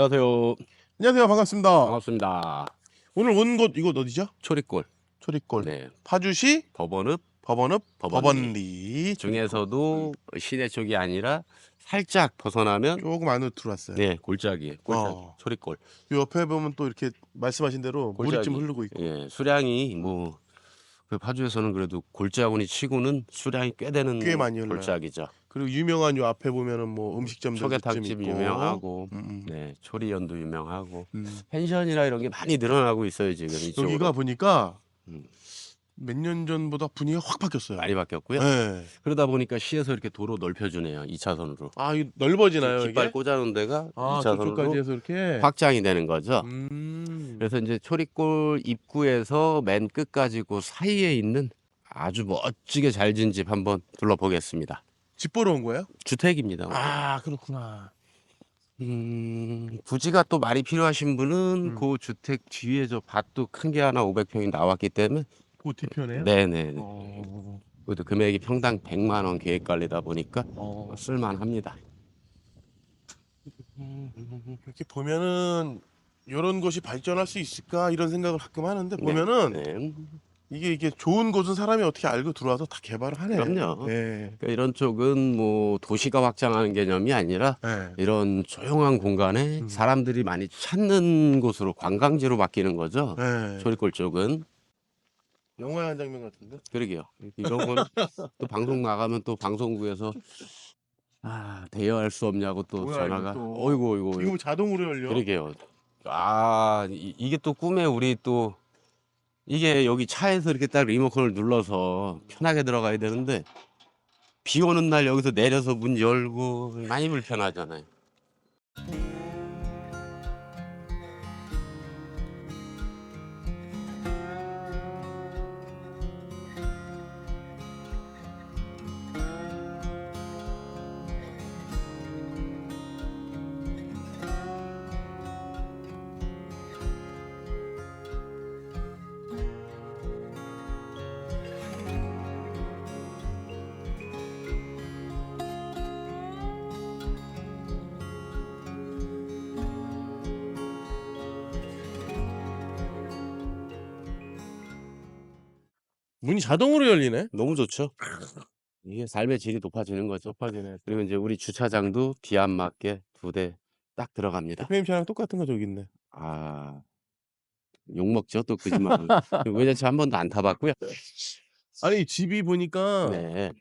안녕하세요. 안녕하세요. 반갑습니다. 반갑습니다. 오늘 온 곳 이곳 어디죠? 초리골. 초리골. 네. 파주시 법원읍 법원읍 법원리. 중에서도 시내 쪽이 아니라 살짝 벗어나면 조금 안으로 들어왔어요. 네 골짜기. 골짜기. 어. 초리골. 요 옆에 보면 또 이렇게 말씀하신 대로 물이 골짜기. 좀 흐르고 있고. 예, 수량이 뭐. 그 파주에서는 그래도 골짜구니 치고는 수량이 꽤 되는 꽤 많이 흘러요. 골짜기죠. 그리고 유명한 요 앞에 보면은 뭐 음식점들 초계탕집 유명하고, 음, 음. 네 초리연도 유명하고 음. 펜션이나 이런 게 많이 늘어나고 있어요 지금 이쪽으로. 여기가 보니까 음. 몇 년 전보다 분위기가 확 바뀌었어요. 많이 바뀌었고요. 네. 그러다 보니까 시에서 이렇게 도로 넓혀주네요. 2차선으로. 아, 이 넓어지나요, 깃발 이게? 꽂아놓은 데가 아, 2차선으로 저쪽까지 해서 이렇게. 확장이 되는 거죠. 음. 그래서 이제 초리골 입구에서 맨 끝까지 그 사이에 있는 아주 멋지게 잘 지은 집 한번 둘러보겠습니다. 집 보러 온 거예요? 주택입니다. 아, 그렇구나. 음, 부지가 또 많이 필요하신 분은 음. 그 주택 뒤에 저 밭도 큰 게 하나 500평이 나왔기 때문에 그 뒤편에요? 네네. 어. 그것도 금액이 평당 100만 원 계획 관리다 보니까 어. 쓸만합니다. 이렇게 보면은 이런 곳이 발전할 수 있을까 이런 생각을 가끔 하는데 보면은 네. 이게 이게 좋은 곳은 사람이 어떻게 알고 들어와서 다 개발을 하네. 그럼요. 네. 그러니까 이런 쪽은 뭐 도시가 확장하는 개념이 아니라 네. 이런 조용한 공간에 음. 사람들이 많이 찾는 곳으로 관광지로 바뀌는 거죠. 네. 조리골 쪽은 영화의 한 장면 같은데. 그러게요. 이런 건 또 방송 나가면 또 방송국에서 아 대여할 수 없냐고 또 뭐야, 전화가 이거 또. 어이구 어이구 이거 어이구. 뭐 자동으로 열려. 그러게요. 아 이, 이게 또 꿈에 우리 또 이게 여기 차에서 이렇게 딱 리모컨을 눌러서 편하게 들어가야 되는데 비 오는 날 여기서 내려서 문 열고 많이 불편하잖아요. 문이 자동으로 열리네. 너무 좋죠. 이게 삶의 질이 높아지는 거죠. 높아지네. 그리고 이제 우리 주차장도 비 안 맞게 두 대 딱 들어갑니다. FM 차랑 똑같은 거 저기 있네. 아, 욕 먹죠 또 거짓말. 외제차 한 번도 안 타봤고요. 아니 집이 보니까 네,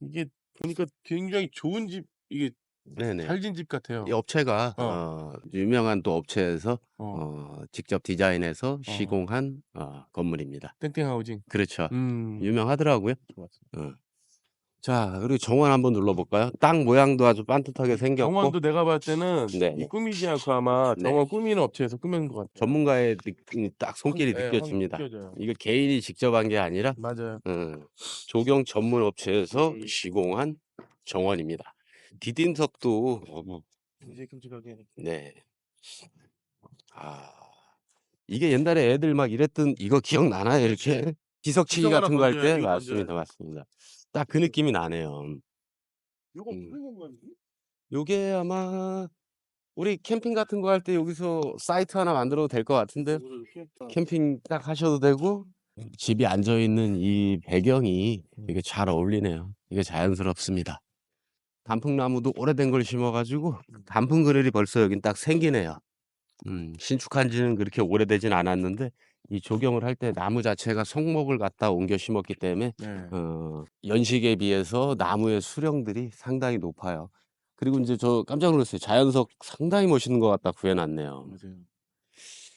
이게 보니까 굉장히 좋은 집 이게 네네. 잘 지은 집 같아요. 이 업체가 어. 어, 유명한 또 업체에서 어. 어, 직접 디자인해서 시공한 어, 건물입니다. 땡땡 하우징. 그렇죠. 음. 유명하더라고요. 좋았어. 자, 그리고 정원 한번 눌러볼까요? 땅 모양도 아주 반듯하게 생겼고 정원도 내가 봤을 때는 네. 이 꾸미지 않고 아마 네. 정원 꾸미는 업체에서 꾸민 것 같아요. 전문가의 느낌이 딱 손길이 네, 확 느껴집니다. 느껴져요. 이거 개인이 직접 한 게 아니라 맞아요. 어, 조경 전문 업체에서 시공한 정원입니다. 디딤석도 어, 뭐, 이제 끔찍하게. 네. 아, 이게 옛날에 애들 막 이랬던 이거 기억나나요? 이렇게 비석치기 비석 하나 같은 거할 건져야 때 이거 맞습니다, 맞습니다. 딱 그 느낌이 나네요. 요거 음. 무슨 건가요? 요게 아마 우리 캠핑 같은 거 할 때 여기서 사이트 하나 만들어도 될 것 같은데 요거를 이렇게 딱 캠핑 딱 하셔도 되고 집이 앉아 있는 이 배경이 이게 잘 어울리네요. 이게 자연스럽습니다. 단풍나무도 오래된 걸 심어가지고 단풍 그늘이 벌써 여긴 딱 생기네요. 음, 신축한 지는 그렇게 오래되진 않았는데 이 조경을 할 때 나무 자체가 성목을 갖다 옮겨 심었기 때문에 네. 어, 연식에 비해서 나무의 수령들이 상당히 높아요. 그리고 이제 저 깜짝 놀랐어요. 자연석 상당히 멋있는 것 같다 구해놨네요. 맞아요.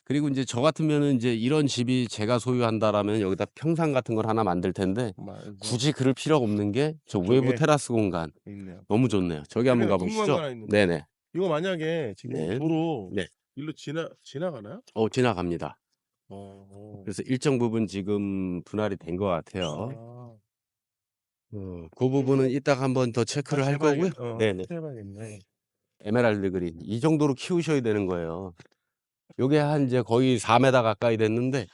그리고 이제 저 같으면은 이제 이런 집이 제가 소유한다라면 여기다 평상 같은 걸 하나 만들 텐데 맞아요. 굳이 그럴 필요가 없는 게 저 외부 테라스 공간 있네요. 너무 좋네요. 저기 한번 그래요. 궁금한 거 가보시죠. 하나 있는데. 네네. 이거 만약에 지금 네. 도로 네. 일로 지나 지나가나요? 어 지나갑니다. 어. 그래서 일정 부분 지금 분할이 된 것 같아요. 아. 어, 그 부분은 이따가 한번 더 체크를 할 해봐야겠- 거고요. 어, 네네. 해봐야겠네. 에메랄드 그린 이 정도로 키우셔야 되는 거예요. 요게 한 이제 거의 4m 가까이 됐는데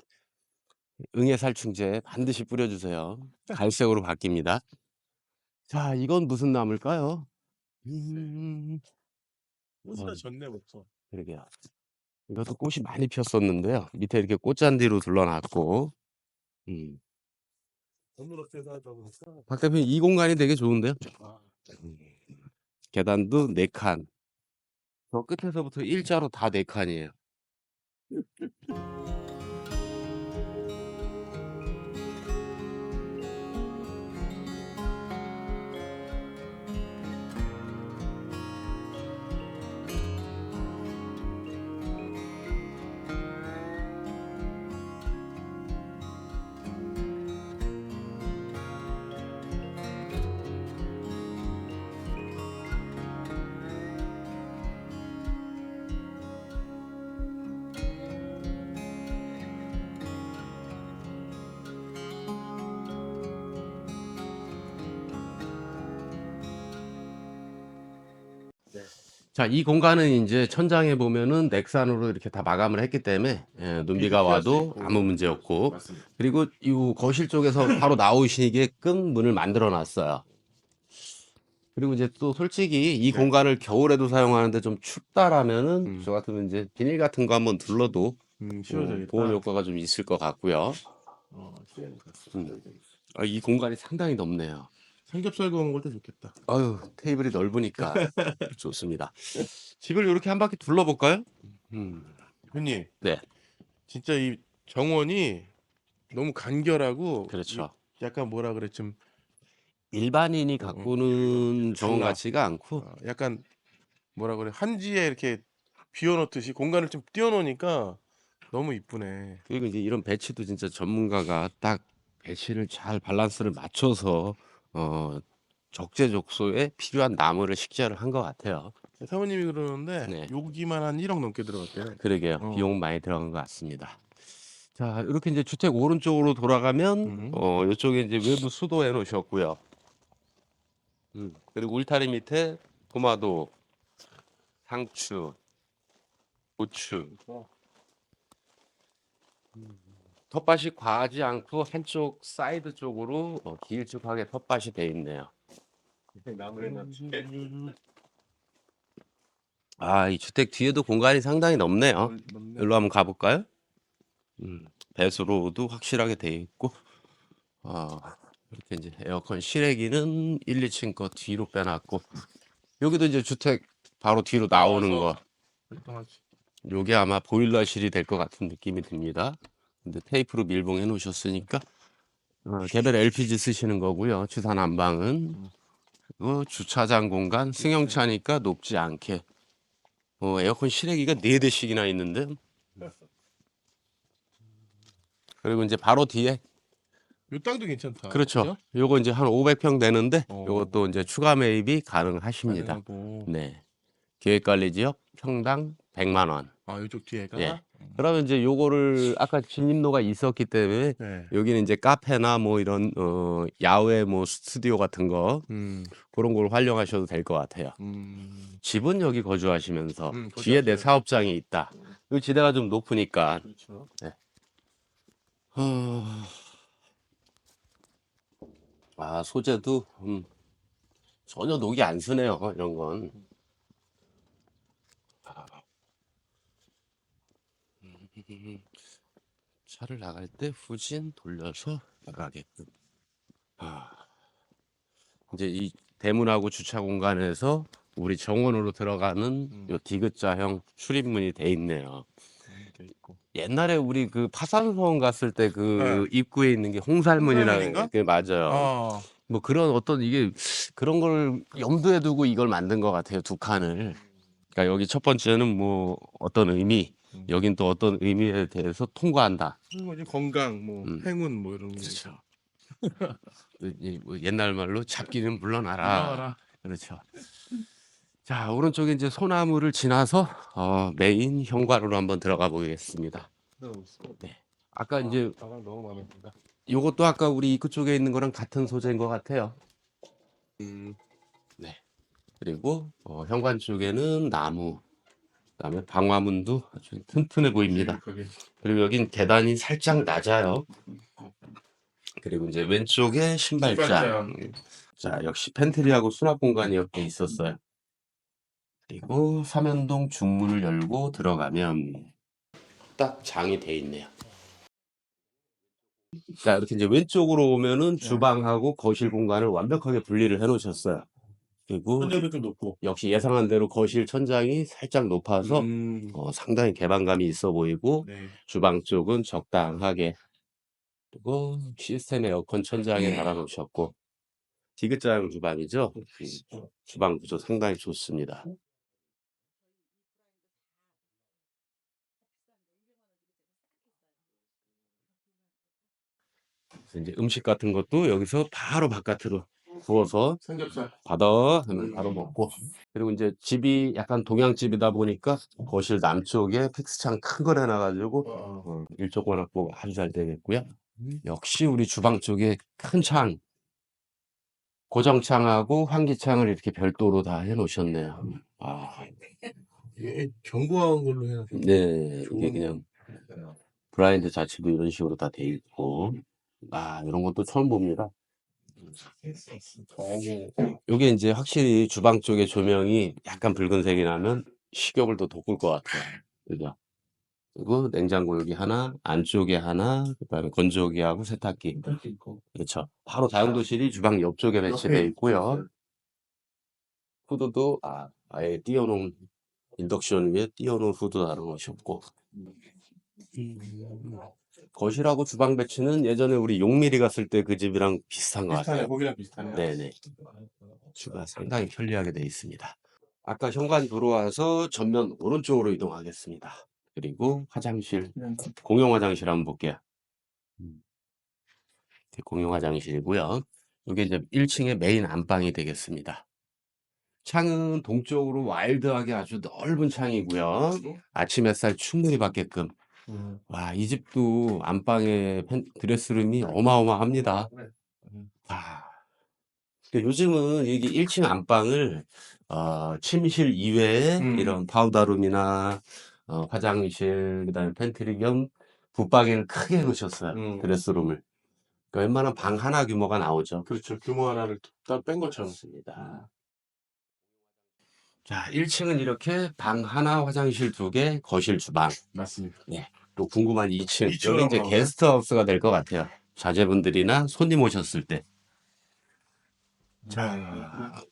응애 살충제 반드시 뿌려주세요. 갈색으로 바뀝니다. 자, 이건 무슨 나무일까요? 음, 꽃이나 어. 졌네 벌써. 그러게요. 이것도 꽃이 많이 피었었는데요. 밑에 이렇게 꽃잔디로 둘러놨고, 음. 건물 업체에서 하다 보니까 박 대표님 이 공간이 되게 좋은데요. 아, 음. 계단도 네 칸. 저 끝에서부터 일자로 다 네 칸이에요. Thank you. 자, 이 공간은 이제 천장에 보면은 넥산으로 이렇게 다 마감을 했기 때문에 예, 눈비가 피할 수 와도 있고. 아무 문제 없고 맞습니다. 그리고 이 거실 쪽에서 바로 나오시게끔 문을 만들어 놨어요. 그리고 이제 또 솔직히 이 네. 공간을 겨울에도 사용하는데 좀 춥다라면은 음. 저 같으면 이제 비닐 같은 거 한번 둘러도 음, 어, 쉬워져야겠다. 보온 효과가 좀 있을 것 같고요. 어, 쉬워야겠다. 음. 아, 이 공간이 상당히 넓네요. 삼겹살 구워 먹을 때 좋겠다. 아유, 테이블이 넓으니까 좋습니다. 집을 이렇게 한 바퀴 둘러볼까요? 음. 형님. 네. 진짜 이 정원이 너무 간결하고 그렇죠. 이- 약간 뭐라 그래 좀 일반인이 가꾸는 정원 달라. 같지가 않고 어, 약간 뭐라 그래 한지에 이렇게 비워놓듯이 공간을 좀 띄워놓으니까 너무 이쁘네. 그리고 이제 이런 배치도 진짜 전문가가 딱 배치를 잘 밸런스를 맞춰서 어 적재적소에 필요한 나무를 식재를 한 것 같아요. 사모님이 그러는데 네. 여기만 한 1억 넘게 들어갔대요. 그러게요. 어. 비용 많이 들어간 것 같습니다. 자, 이렇게 이제 주택 오른쪽으로 돌아가면 음. 어 이쪽에 이제 외부 수도 해 놓으셨고요. 음, 그리고 울타리 밑에 토마토, 상추, 고추. 음, 텃밭이 과하지 않고 한쪽 사이드 쪽으로 어, 길쭉하게 텃밭이 돼 있네요. 아, 이 주택 뒤에도 공간이 상당히 넓네요. 일로 한번 가볼까요? 음, 배수로도 확실하게 돼 있고, 아, 이렇게 이제 에어컨 실외기는 1, 2층 거 뒤로 빼놨고, 여기도 이제 주택 바로 뒤로 나오는 거, 요게 아마 보일러실이 될 것 같은 느낌이 듭니다. 근데 테이프로 밀봉해 놓으셨으니까, 어, 개별 LPG 쓰시는 거고요. 주사 난방은. 그리고 주차장 공간, 승용차니까 높지 않게. 어, 에어컨 실외기가 4대씩이나 있는데, 그리고 이제 바로 뒤에 이 땅도 괜찮다. 그렇죠. 요거 이제 한 500평 되는데 어. 요것도 이제 추가 매입이 가능하십니다. 가능하고. 네. 계획관리지역 평당 100만 원. 아 이쪽 뒤에가. 예. 그러면 이제 요거를 아까 진입로가 있었기 때문에 네. 여기는 이제 카페나 뭐 이런 어 야외 뭐 스튜디오 같은 거 음. 그런 걸 활용하셔도 될 것 같아요. 음. 집은 여기 거주하시면서 음, 뒤에 내 거주하세요. 사업장이 있다. 이 지대가 좀 높으니까 그렇죠. 어... 아, 소재도 음, 전혀 녹이 안 쓰네요. 이런 건. 음, 차를 나갈 때 후진 돌려서 나가게끔. 아, 이제 이 대문하고 주차 공간에서 우리 정원으로 들어가는 음. 요 디귿자형 출입문이 돼 있네요. 있고. 옛날에 우리 그 파산소원 갔을 때 그 입구에 있는 게 홍살문이라는 홍살문인가? 게 맞아요. 아. 뭐 그런 어떤 이게 그런 걸 염두에 두고 이걸 만든 것 같아요. 두 칸을. 그러니까 여기 첫 번째는 뭐 어떤 의미, 음. 여긴 또 어떤 의미에 대해서 통과한다. 그리고 이제 건강, 뭐 음. 행운, 뭐 이런 거. 그렇죠. 이- 뭐 옛날 말로 잡기는 물러나라. 나와라. 그렇죠. 자, 오른쪽에 이제 소나무를 지나서 어, 메인 현관으로 한번 들어가 보겠습니다. 네. 아까 이제 가방 너무 마음에 든다. 요것도 아까 우리 입구 쪽에 있는 거랑 같은 소재인 것 같아요. 음. 네. 그리고 어, 현관 쪽에는 나무, 그다음에 방화문도 아주 튼튼해 보입니다. 거기. 그리고 여긴 계단이 살짝 낮아요. 그리고 이제 왼쪽에 신발장. 신발장. 자, 역시 팬트리하고 수납 공간이 옆에 있었어요. 그리고 삼연동 중문을 열고 들어가면 딱 장이 돼 있네요. 자, 이렇게 이제 왼쪽으로 오면은 주방하고 거실 공간을 완벽하게 분리를 해 놓으셨어요. 그리고 좀 높고. 역시 예상한 대로 거실 천장이 살짝 높아서 음. 어, 상당히 개방감이 있어 보이고 네. 주방 쪽은 적당하게 그리고 시스템 에어컨 천장에 달아 놓으셨고 디귿자형 주방이죠. 음, 주방 구조 상당히 좋습니다. 그래서 이제 음식 같은 것도 여기서 바로 바깥으로 부어서 삼겹살. 받아 하면 바로 먹고 그리고 이제 집이 약간 동양집이다 보니까 거실 남쪽에 팩스창 큰 걸 해놔가지고 어. 어, 일조권 확보가 아주 잘 되겠고요. 역시 우리 주방 쪽에 큰 창, 고정창하고 환기창을 이렇게 별도로 다 해놓으셨네요. 아, 이게 견고한 걸로 해야 돼. 네, 이게 그냥 브라인드 자체도 이런 식으로 다 돼 있고, 아, 이런 것도 처음 봅니다. 요게 이제 확실히 주방 쪽에 조명이 약간 붉은색이 나면 식욕을 더 돋굴 것 같아요. 그죠? 그리고 냉장고 여기 하나, 안쪽에 하나, 그다음에 건조기하고 세탁기. 그렇죠. 바로 다용도실이 주방 옆쪽에 배치되어 있고요. 후드도 아, 아예 띄워놓은 인덕션 위에 띄워놓은 후드 달아놓으셨고 거실하고 주방 배치는 예전에 우리 용미리 갔을 때 그 집이랑 비슷한 것 비슷하네. 같아요. 거기랑 비슷하네. 네네. 주가 상당히 편리하게 되어 있습니다. 아까 현관 들어와서 전면 오른쪽으로 이동하겠습니다. 그리고 화장실, 공용 화장실 한번 볼게요. 음. 이렇게 공용 화장실이고요. 이게 이제 1층의 메인 안방이 되겠습니다. 창은 동쪽으로 와일드하게 아주 넓은 창이고요. 아침 햇살 충분히 받게끔. 음. 와, 이 집도 안방에 펜- 드레스룸이 어마어마합니다. 아, 근데 요즘은 여기 1층 안방을 어, 침실 이외에 음. 이런 파우더룸이나 어, 화장실, 그다음에 팬트리 겸 붙박이를 크게 해놓으셨어요. 음. 드레스룸을. 그러니까 웬만한 방 하나 규모가 나오죠. 그렇죠. 규모 하나를 딱 뺀 것처럼. 맞습니다. 자, 1층은 이렇게 방 하나, 화장실 두 개, 거실 주방. 맞습니다. 또 궁금한 2층. 2층으로 여기 이제 한번 게스트하우스가 될 것 같아요. 자제분들이나 손님 오셨을 때. 자,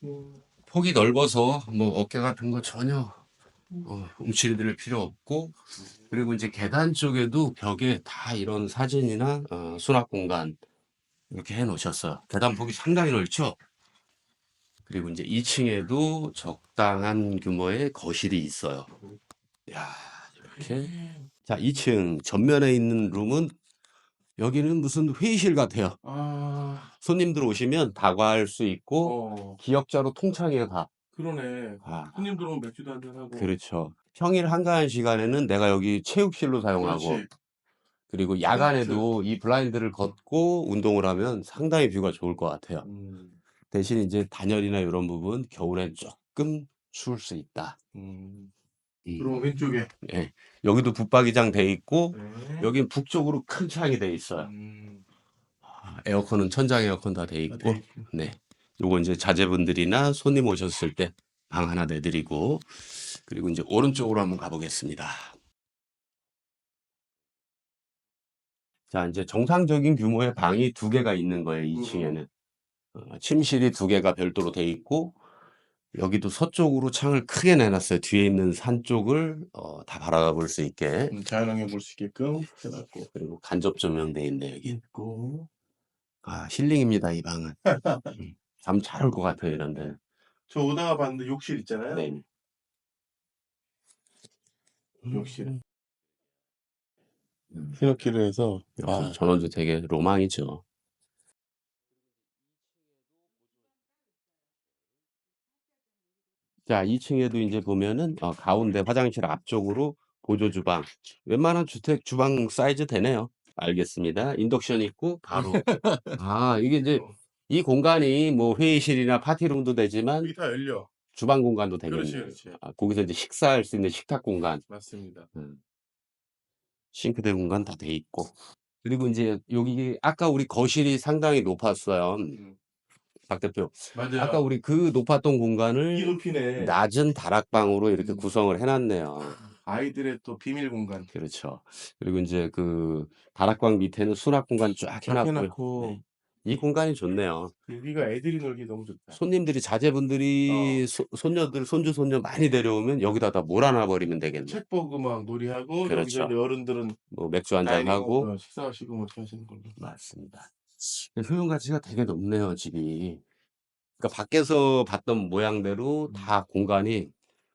폭이 넓어서 뭐 어깨 같은 거 전혀 어, 움츠리들 필요 없고 그리고 이제 계단 쪽에도 벽에 다 이런 사진이나 어, 수납 공간 이렇게 해 놓으셨어요. 계단 폭이 상당히 넓죠? 그리고 이제 2층에도 적당한 규모의 거실이 있어요. 야, 이렇게. 자, 2층 전면에 있는 룸은 여기는 무슨 회의실 같아요. 아, 손님들 오시면 다과할 수 있고 어, 기역자로 통창에 가. 그러네. 아, 손님 들어오면 맥주도 한잔 하고. 그렇죠. 평일 한가한 시간에는 내가 여기 체육실로 사용하고 그렇지. 그리고 야간에도 이 블라인드를 걷고 운동을 하면 상당히 뷰가 좋을 것 같아요. 음, 대신 이제 단열이나 이런 부분 겨울엔 조금 추울 수 있다. 음. 음, 들어오면 왼쪽에. 예. 여기도 붙박이장 돼 있고 네. 여긴 북쪽으로 큰 창이 돼 있어요. 음, 아, 에어컨은 천장 에어컨 다 돼 아, 있고 네. 네. 요거 이제 자제분들이나 손님 오셨을 때 방 하나 내드리고 그리고 이제 오른쪽으로 한번 가보겠습니다. 자, 이제 정상적인 규모의 방이 두 개가 있는 거예요, 2층에는. 어, 침실이 두 개가 별도로 돼 있고 여기도 서쪽으로 창을 크게 내놨어요. 뒤에 있는 산 쪽을 어, 다 바라볼 수 있게. 음, 자연환경 볼 수 있게끔 해놨고. 그리고 간접 조명돼 있네, 여기. 있고. 아, 힐링입니다, 이 방은. 음, 잠잘 올 것 같아요, 이런데. 저 오다가 봤는데 욕실 있잖아요. 네. 욕실. 히노키를 해서. 아, 전원주 되게 로망이죠. 자, 2층에도 이제 보면은 어, 가운데 화장실 앞쪽으로 보조 주방. 웬만한 주택 주방 사이즈 되네요. 알겠습니다. 인덕션 있고 바로. 아, 이게 이제 이 공간이 뭐 회의실이나 파티룸도 되지만 여기 다 열려. 주방 공간도 그렇지, 되겠네요. 그렇지. 아, 거기서 이제 식사할 수 있는 식탁 공간, 맞습니다. 음. 싱크대 공간 다 돼 있고. 그리고 이제 여기 아까 우리 거실이 상당히 높았어요. 음, 박 대표. 맞아요. 아까 우리 그 높았던 이 공간을 높이네. 낮은 다락방으로 이렇게 음. 구성을 해놨네요. 아이들의 또 비밀 공간. 그렇죠. 그리고 이제 그 다락방 밑에는 수납 공간 쫙쫙 해놨고요. 해놓고 네. 이 공간이 좋네요. 여기가 애들이 놀기 너무 좋다. 손님들이 자제분들이 소- 손녀들 손주 손녀 많이 데려오면 여기다 다 몰아놔 버리면 되겠네. 책 보고 막 놀이하고 그렇죠. 여기서 어른들은 뭐 맥주 한잔 다이닝 하고 어, 식사하시고 뭐 이렇게 하시는 걸로. 맞습니다. 효용 가치가 되게 높네요, 집이. 그러니까 밖에서 봤던 모양대로 음. 다 공간이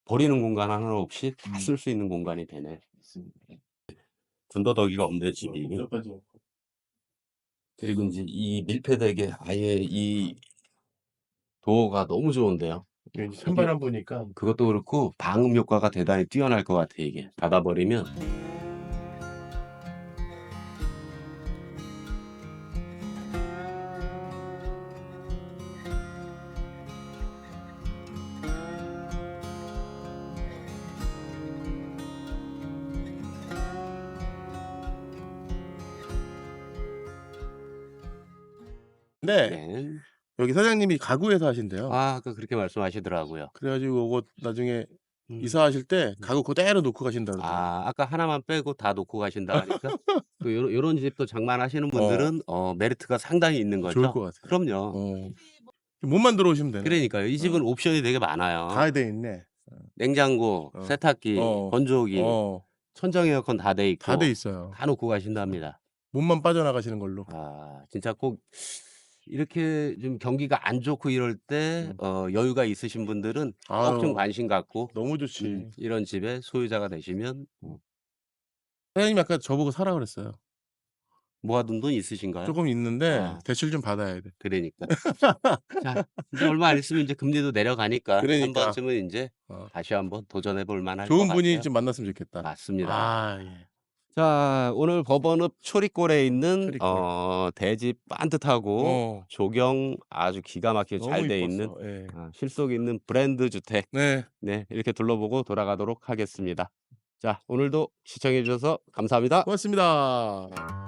버리는 공간 하나 없이 다 음. 쓸수 있는 공간이 되네. 있습니다. 군더더기가 없네, 집이. 몇 가지. 그리고 이제 이 밀폐되게 아예 이 도어가 너무 좋은데요. 이제 찬바람 보니까 그것도 그렇고 방음 효과가 대단히 뛰어날 것 같아, 이게. 닫아버리면. 근데 네. 여기 사장님이 가구에서 하신대요. 아, 아까 그렇게 말씀하시더라고요. 그래가지고 이거 나중에 음. 이사하실 때 가구 그대로 놓고 가신다 그러더라고요. 아, 아까 하나만 빼고 다 놓고 가신다 하니까 또 요런, 요런 집도 장만하시는 분들은 어, 메리트가 상당히 있는 거죠. 좋을 것 같아요. 그럼요. 어. 몸만 들어오시면 되네. 그러니까요. 이 집은 옵션이 되게 많아요. 다 돼 있네. 냉장고, 어. 세탁기, 어. 건조기, 어, 천정 에어컨 다돼 있고 다돼 있어요. 다 놓고 가신답니다. 몸만 빠져나가시는 걸로. 아, 진짜 꼭 이렇게 좀 경기가 안 좋고 이럴 때 음. 어, 여유가 있으신 분들은 꼭 좀 아유, 관심 갖고 너무 좋지. 음, 이런 집의 소유자가 되시면 어, 사장님이 아까 저보고 사라 그랬어요. 모아둔 돈 있으신가요? 조금 있는데 아. 대출 좀 받아야 돼. 그러니까. 자, 이제 얼마 안 있으면 이제 금리도 내려가니까 한 그러니까. 번쯤은 이제 어. 다시 한번 도전해 볼 만할 것 좋은 분이 같아요. 좀 만났으면 좋겠다. 맞습니다. 아, 예. 자, 오늘 법원읍 초리골에 있는 초리골. 어, 대집 반듯하고 어, 조경 아주 기가 막히게 너무 잘돼 이뻤어. 있는 예. 아, 실속 있는 브랜드 주택 네. 네, 이렇게 둘러보고 돌아가도록 하겠습니다. 자, 오늘도 시청해 주셔서 감사합니다. 고맙습니다.